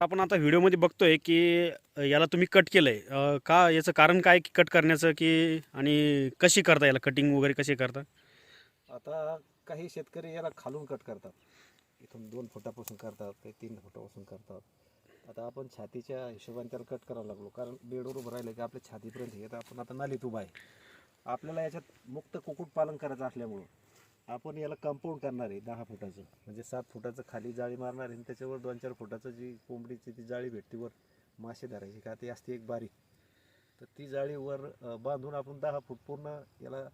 आपण आता व्हिडिओमध्ये बघतोय की याला तुम्ही कट केलंय. आहे का याचं कारण काय की कट करण्याचं की आणि कशी करता याला? कटिंग वगैरे कशी करता? आता काही शेतकरी याला खालून कट करतात. इथून दोन फुटापासून करतात काही तीन फुटापासून करतात. आता आपण छातीच्या हिशोबाने त्याला कट करायला लागलो. कारण बेडवर उभं राहिलं की आपल्या छातीपर्यंत येतं आपण आता नालीत उभा आहे. आपल्याला याच्यात मुक्त कुक्कुटपालन करायचं असल्यामुळं आपण याला कंपाऊंड करणार आहे दहा फुटाचं. म्हणजे सात फुटाचं खाली जाळी मारणार आहे आणि त्याच्यावर दोन चार फुटाचं जी कोंबडीची ती जाळी भेटते वर मासे धरायची. का ती असते एक बारीक तर ती जाळी वर बांधून आपण दहा फूट पूर्ण याला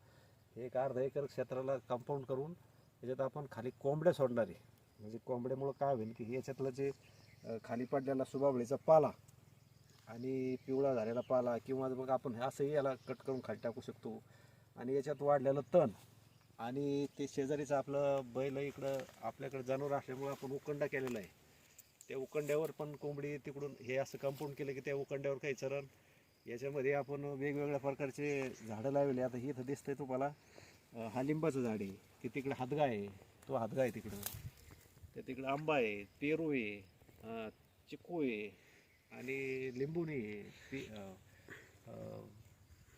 एक अर्धा एकर क्षेत्राला कंपाऊंड करून त्याच्यात आपण खाली कोंबड्या सोडणार आहे. म्हणजे कोंबड्यामुळं काय होईल की याच्यातलं जे खाली पडलेला सुबाबळीचा पाला आणि पिवळा झालेला पाला किंवा मग आपण असंही याला कट करून खाली टाकू शकतो. आणि याच्यात वाढलेलं तण. आणि ते शेजारीचं आपलं बैल इकडं आपल्याकडे जनावर असल्यामुळं आपण उकंडा केलेला आहे. त्या उकंड्यावर पण कोंबडी तिकडून हे असं कंपाऊंड केलं की त्या उकंड्यावर काही चरण याच्यामध्ये आपण वेगवेगळ्या प्रकारचे झाडं लावले. आता हे इथं दिसतंय तुम्हाला हा लिंबाचं झाड आहे की तिकडे हादगा आहे तो हादगा आहे तिकडं. त्या तिकडं आंबा आहे पेरू आहे चिकू आहे आणि लिंबूनी आहे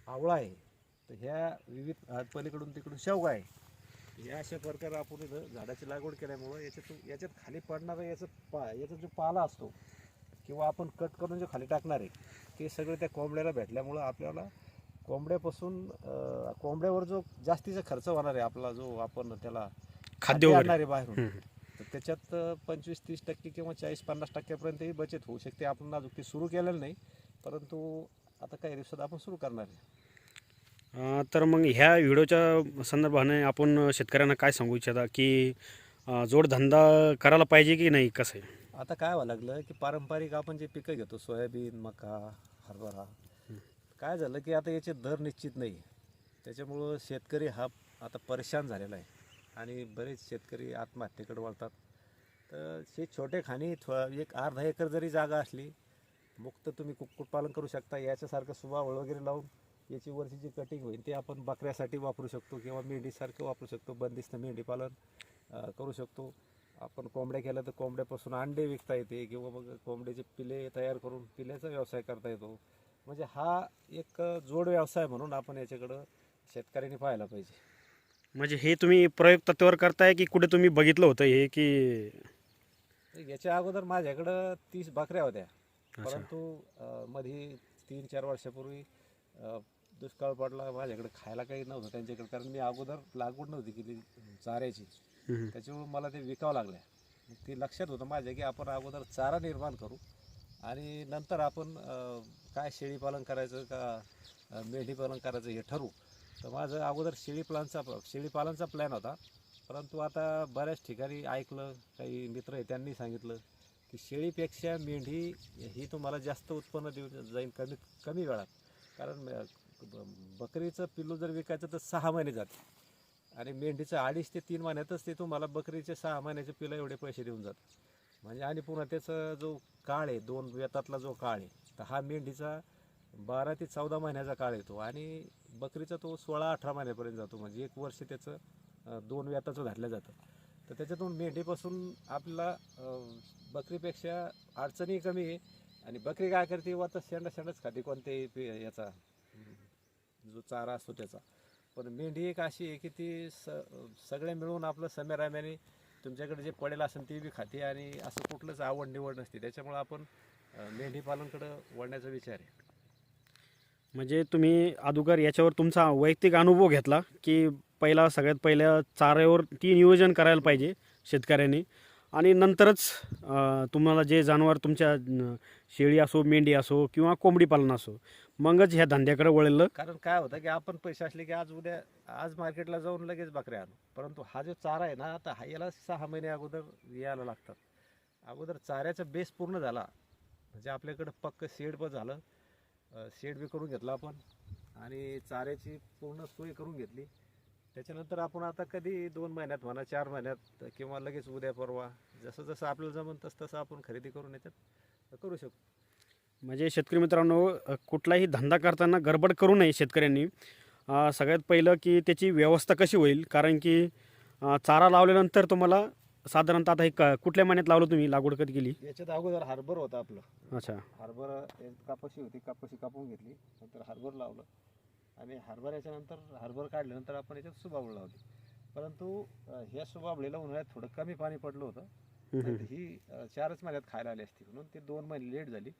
आवळा आहे. तर ह्या विविध पलीकडून तिकडून शेवगा आहे. या अशा प्रकारे आपण इथं झाडाची लागवड केल्यामुळं याच्यात याच्यात खाली पडणारा याचं पा याचा जो पाला असतो किंवा आपण कट करून जो खाली टाकणार आहे ते सगळे त्या कोंबड्याला भेटल्यामुळं आपल्याला कोंबड्यापासून कोंबड्यावर जो जास्तीचा खर्च होणार आहे आपला जो आपण त्याला खाद्य वगैरे. आणणार आहे बाहेरून. तर त्याच्यात पंचवीस तीस टक्के किंवा चाळीस पन्नास टक्क्यापर्यंतही बचत होऊ शकते. आपण अजून ते सुरू केलेलं नाही परंतु आता काही दिवसात आपण सुरू करणार आहे. तर मग ह्या व्हिडिओच्या संदर्भाने आपण शेतकऱ्यांना काय सांगू इच्छिता? की जोडधंदा करायला पाहिजे की नाही कसं आहे? आता काय व्हावं लागलं की पारंपरिक आपण जे पिकं घेतो सोयाबीन मका हरभरा काय झालं की आता याचे दर निश्चित नाही. त्याच्यामुळं शेतकरी हा आता परेशान झालेला आहे. आणि बरेच शेतकरी आत्महत्येकडे वळतात. तर हे छोटे खाणी थो एक अर्धा एकर जरी जागा असली मुक्त तुम्ही कुक्कुटपालन करू शकता याच्यासारखं सुबावळ वगैरे लावून याची वरची जी कटिंग होईल ते आपण बकऱ्यासाठी वापरू शकतो किंवा मेंढीसारखं वापरू शकतो. बंदिस्त मेंढीपालन करू शकतो. आपण कोंबड्या केल्या तर कोंबड्यापासून अंडे विकता येते किंवा मग कोंबड्याचे पिले तयार करून पिल्याचा व्यवसाय करता येतो. म्हणजे हा एक जोड व्यवसाय म्हणून आपण याच्याकडं शेतकऱ्यांनी पाहायला पाहिजे. म्हणजे हे तुम्ही प्रयोग तत्वावर करताय की कुठे तुम्ही बघितलं होतं हे की याच्या अगोदर माझ्याकडं तीस बकऱ्या होत्या. परंतु मध्ये तीन चार वर्षापूर्वी दुष्काळ पडला माझ्याकडे खायला काही नव्हतं त्यांच्याकडे कारण मी अगोदर लागवड नव्हती केली चाऱ्याची. त्याच्यामुळे मला ते विकावं लागल्या. ते लक्षात होतं माझ्या की आपण अगोदर चारा निर्माण करू आणि नंतर आपण काय शेळीपालन करायचं का मेंढीपालन करायचं हे ठरवू. तर माझं अगोदर शेळीपालनचा शेळीपालनचा प्लॅन होता. परंतु आता बऱ्याच ठिकाणी ऐकलं काही मित्र आहे त्यांनी सांगितलं की शेळीपेक्षा मेंढी ही तुम्हाला जास्त उत्पन्न देऊ जाईल कमी कमी वेळात. कारण ब- बकरीचं पिल्लू जर विकायचं तर सहा महिने जाते. आणि मेंढीचं अडीच ते तीन महिन्यातच ते तुम्हाला बकरीचे सहा महिन्याचे पिलं एवढे पैसे देऊन जातात. म्हणजे आणि पुन्हा त्याचा जो काळ आहे दोन वेतातला जो काळ आहे तर हा मेंढीचा बारा ते चौदा महिन्याचा काळ येतो. आणि बकरीचा तो सोळा अठरा महिन्यापर्यंत जातो. म्हणजे एक वर्ष त्याचं दोन वेताचं घातलं जातं. तर त्याच्यातून मेंढीपासून आपल्याला बकरीपेक्षा अडचणी कमी आहे. आणि बकरी काय करते? व तर शेंडा शेंडाच खाते कोणत्याही पे- याचा. जो चारा असतो त्याचा. पण मेंढी एक अशी आहे की ती स सगळे मिळून आपलं समेराम्याने तुमच्याकडे जे पडेल असेल ते बी खाते आणि असं कुठलंच आवड निवड नसते. त्याच्यामुळं आपण मेंढी पालनकडं वळण्याचा विचार आहे. म्हणजे तुम्ही अगोदर याच्यावर तुमचा वैयक्तिक अनुभव घेतला की पहिला सगळ्यात पहिल्या चाऱ्यावर ती नियोजन करायला पाहिजे शेतकऱ्यांनी. आणि नंतरच तुम्हाला जे जनावर तुमच्या शेळी असो मेंढी असो किंवा कोंबडी पालन असो मगच ह्या धंद्याकडे वळलं. कारण काय होतं की आपण पैसे असले की आज उद्या आज मार्केटला जाऊन लगेच बकऱ्या आणू. परंतु हा जो चारा आहे ना आता हा याला सहा महिने अगोदर यायला लागतात. अगोदर चाऱ्याचा बेस पूर्ण झाला. म्हणजे आपल्याकडं पक्क शेड पण झालं. शेड बी करून घेतलं आपण. आणि चाऱ्याची पूर्ण सोय करून घेतली. त्याच्यानंतर आपण आता कधी दोन महिन्यात म्हणा चार महिन्यात किंवा लगेच उद्या परवा जसं जसं आपल्याला जमन तसं तसं आपण खरेदी करून याच्यात करू शकतो. म्हणजे शेतकरी मित्रांनो कुठलाही धंदा करताना गडबड करू नये शेतकऱ्यांनी. सगळ्यात पहिलं की त्याची व्यवस्था कशी होईल? कारण की चारा लावल्यानंतर तुम्हाला साधारणतः आता हे क- कुठल्या महिन्यात लावलं तुम्ही? लागवड कधी केली? याच्यात अगोदर हार्बर होता आपलं. अच्छा. हार्बर एक कापाशी होती कापाशी कापून घेतली नंतर हार्बर लावलं. आणि हार्बर याच्यानंतर हार्बर काढल्यानंतर आपण याच्यात सुबाबळ लावली. परंतु ह्या सुबाबळीला उन्हाळ्यात थोडं कमी पाणी पडलं होतं. ही चारच महिन्यात खायला आली असती. म्हणून ती दोन महिने लेट झाली.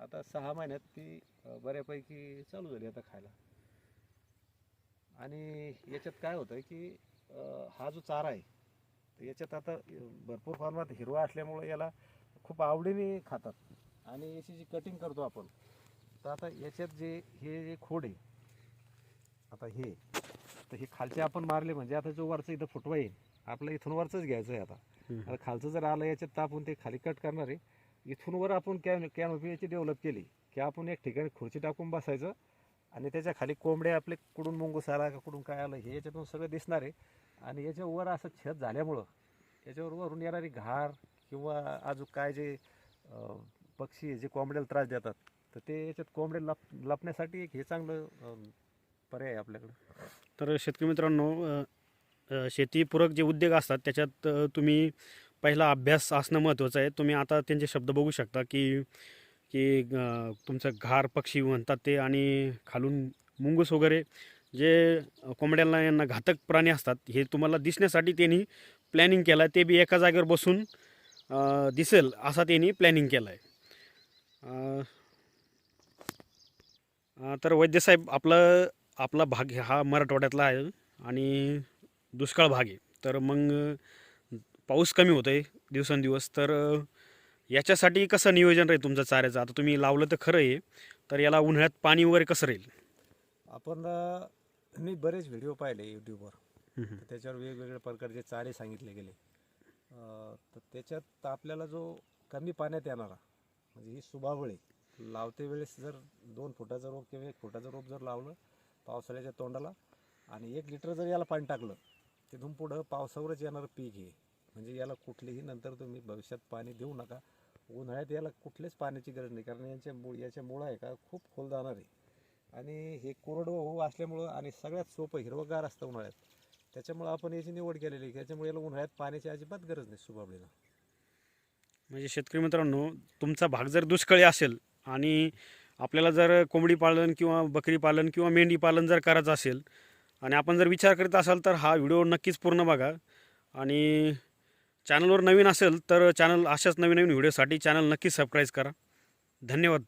आता सहा महिन्यात ती बऱ्यापैकी चालू झाली आता खायला. आणि याच्यात काय होतं की हा जो चारा आहे तर याच्यात आता भरपूर प्रमाणात हिरवा असल्यामुळे याला खूप आवडीने खातात. आणि याची जी कटिंग करतो आपण तर आता याच्यात जे हे जे खोड आहे आता हे तर हे खालचे आपण मारले म्हणजे आता जो वरचा इथं फुटवा येईल आपलं इथून वरचंच घ्यायचं आहे आता. आता खालचं जर आलं याच्यात आपण ते खाली कट करणार आहे इथून वर आपण कॅन कॅनोपी याची डेव्हलप केली की आपण एक ठिकाणी खुर्ची टाकून बसायचं आणि त्याच्याखाली कोंबडे आपले कुठून मुंगूस आला का कुठून काय आलं हे याच्यातून सगळं दिसणार आहे. आणि याच्यावर असं छत झाल्यामुळं याच्यावर वरून येणारी घार किंवा अजून काय जे पक्षी जे कोंबड्याला त्रास देतात तर ते याच्यात कोंबडे लप लपण्यासाठी एक हे चांगलं पर्याय आहे आपल्याकडं. तर शेतकरी मित्रांनो शेतीपूरक जे उद्योग असतात त्याच्यात तुम्ही पहिला अभ्यास असणं महत्त्वाचं आहे. तुम्ही आता त्यांचे शब्द बघू शकता की की तुमचं घार पक्षी म्हणतात ते आणि खालून मुंगूस वगैरे जे कोंबड्यांना यांना घातक प्राणी असतात हे तुम्हाला दिसण्यासाठी त्यांनी प्लॅनिंग केलं आहे ते बी एका जागेवर बसून दिसेल असा त्यांनी प्लॅनिंग केलं आहे तर वैद्यसाहेब आपलं आपला भाग हा मराठवाड्यातला आहे आणि दुष्काळ भाग आहे. तर मग पाऊस कमी होतो आहे दिवसेंदिवस तर याच्यासाठी कसं नियोजन राहील तुमचं चाऱ्याचं? आता तुम्ही लावलं तर खरं आहे तर याला उन्हाळ्यात पाणी वगैरे कसं राहील? आपण मी बरेच व्हिडिओ पाहिले यूट्यूबवर. त्याच्यावर वेगवेगळ्या प्रकारचे चारे सांगितले गेले. तर त्याच्यात आपल्याला जो कमी पाण्यात येणारा म्हणजे ही सुबावळे लावते वेळेस जर दोन फुटाचा रोप किंवा एक फुटाचं रोप जर लावलं पावसाळ्याच्या तोंडाला आणि एक लिटर जर याला पाणी टाकलं तिथून पुढं पावसावरच येणारं पीक आहे म्हणजे याला कुठलीही नंतर तुम्ही भविष्यात पाणी देऊ नका. उन्हाळ्यात याला कुठलेच पाण्याची गरज नाही कारण यांच्या मूळ याच्या मुळं आहे का खूप खोल जाणार आहे. आणि हे कोरडवाहू असल्यामुळं आणि सगळ्यात सोपं हिरवगार असतं उन्हाळ्यात. त्याच्यामुळं आपण याची निवड केलेली आहे. त्याच्यामुळे याला उन्हाळ्यात पाण्याची अजिबात गरज नाही सुबाबळीला म्हणजे शेतकरी मित्रांनो तुमचा भाग जर दुष्काळी असेल आणि आपल्याला जर कोंबडी पालन किंवा बकरी पालन किंवा मेंढी पालन जर करायचं असेल आणि आपण जर विचार करीत असाल तर हा व्हिडिओ नक्कीच पूर्ण बघा. आणि चॅनलवर नवीन असेल तर चॅनल अशाच नवीन नवीन व्हिडिओसाठी चॅनल नक्कीच सबस्क्राईब करा. धन्यवाद.